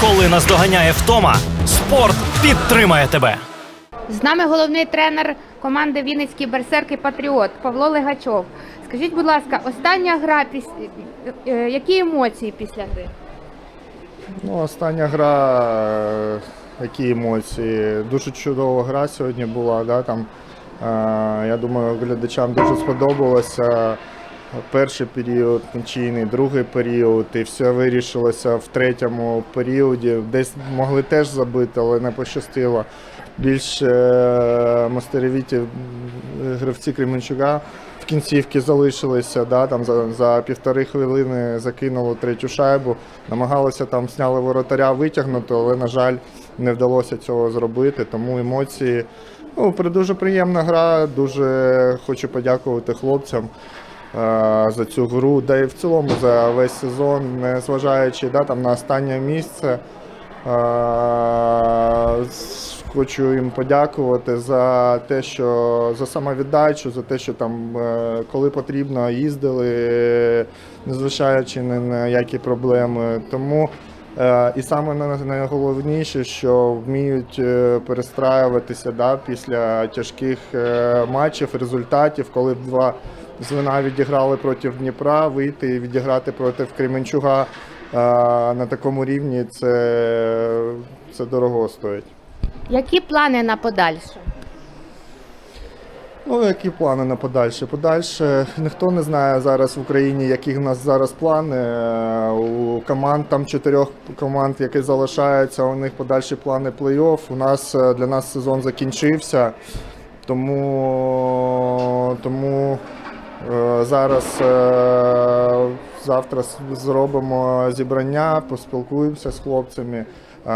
Коли наздоганяє втома, спорт підтримає тебе. З нами головний тренер команди Вінницькі берсерки Патріот Павло Легачов. Скажіть, будь ласка, остання гра піс... е, які емоції після гри? Ну, остання гра, е, які емоції. Дуже чудова гра сьогодні була. Да? Там, е, я думаю, глядачам дуже сподобалося. Перший період нічийний, другий період, і все вирішилося в третьому періоді. Десь могли теж забити, але не пощастило. Більш е, мастеровіті гравці Кременчука в кінцівці залишилися, да, там за, за півтори хвилини закинули третю шайбу, намагалися там зняли воротаря витягнути, але, на жаль, не вдалося цього зробити. Тому емоції. Ну, дуже приємна гра. Дуже хочу подякувати хлопцям за цю гру, да і в цілому за весь сезон, незважаючи да, там, на останнє місце. Е, Хочу їм подякувати за те, що за самовіддачу, за те, що там, е, коли потрібно, їздили, е, незважаючи ні на які проблеми. Тому е, і саме найголовніше, що вміють е, перестраюватися да, після тяжких е, матчів, результатів, коли б два звена відіграли проти Дніпра, вийти і відіграти проти Кременчуга е, на такому рівні, це, це дорого стоїть. Які плани на подальше? Ну, які плани на подальше? Подальше ніхто не знає зараз в Україні, які в нас зараз плани. Е, У команд там чотирьох команд, які залишаються, у них подальші плани плей-офф. У нас е, для нас сезон закінчився, тому, тому зараз е, завтра зробимо зібрання, поспілкуємося з хлопцями. Е,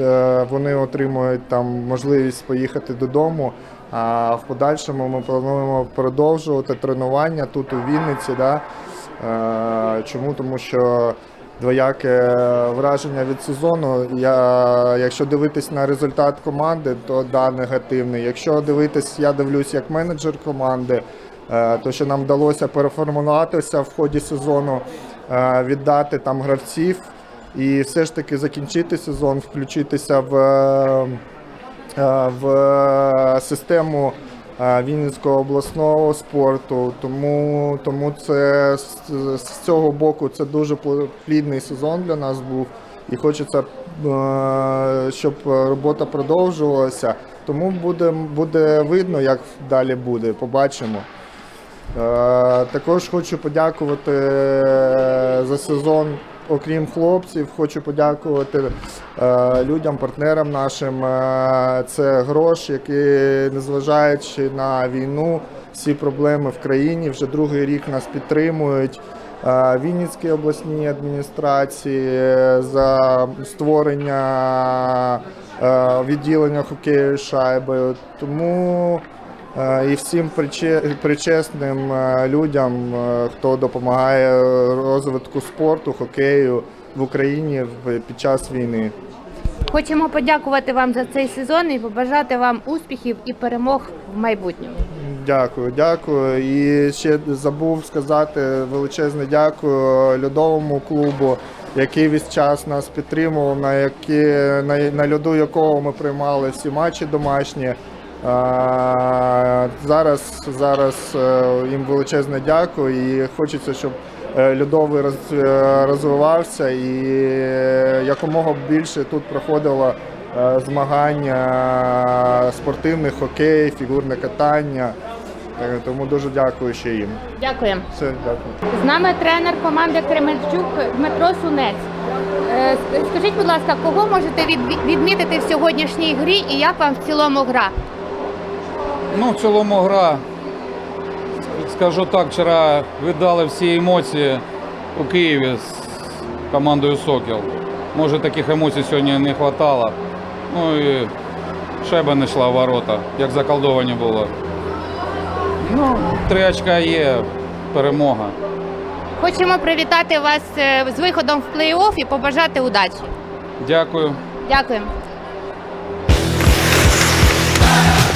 е, вони отримують там можливість поїхати додому. А в подальшому ми плануємо продовжувати тренування тут у Вінниці. Да? Е, Чому? Тому що двояке враження від сезону. Я, якщо дивитись на результат команди, то да, негативний. Якщо дивитись, я дивлюсь як менеджер команди, е, то що нам вдалося переформулюватися в ході сезону, е, віддати там гравців і все ж таки закінчити сезон, включитися в. е, е, в систему е, Вінницького обласного спорту. Тому, тому це з, цього боку це дуже пл- плідний сезон для нас був. І хочеться, щоб робота продовжувалася. Тому буде, буде видно, як далі буде. Побачимо. Також хочу подякувати за сезон, окрім хлопців, хочу подякувати е, людям, партнерам нашим. Е, Це грош, які, незважаючи на війну, всі проблеми в країні, вже другий рік нас підтримують. Е, Вінницькій обласній адміністрації за створення відділення хокею з шайбою. Тому і всім причесним людям, хто допомагає розвитку спорту, хокею в Україні під час війни. Хочемо подякувати вам за цей сезон і побажати вам успіхів і перемог в майбутньому. Дякую, дякую. І ще забув сказати величезне дякую льодовому клубу, який весь час нас підтримував, на які на, на льоду якого ми приймали всі матчі домашні. Зараз зараз е, їм величезне дякую і хочеться, щоб е, льодовий роз, е, розвивався і якомога більше тут проходило змагання спортивних, хокей, фігурне катання. Тому дуже дякую ще їм. Дякуємо. Все, дякую. З нами тренер команди Кременчук Дмитро Сунець. Скажіть, будь ласка, кого можете від- відмітити в сьогоднішній грі і як вам в цілому гра? Ну, в цілому гра, скажу так, вчора віддали всі емоції у Києві з командою Сокіл. Може, таких емоцій сьогодні не вистачало. Ну і шайба не йшла в ворота, як заколдовані було. Ну, три очка є, перемога. Хочемо привітати вас е, з виходом в плей-офф і побажати удачі. Дякую. Дякуємо.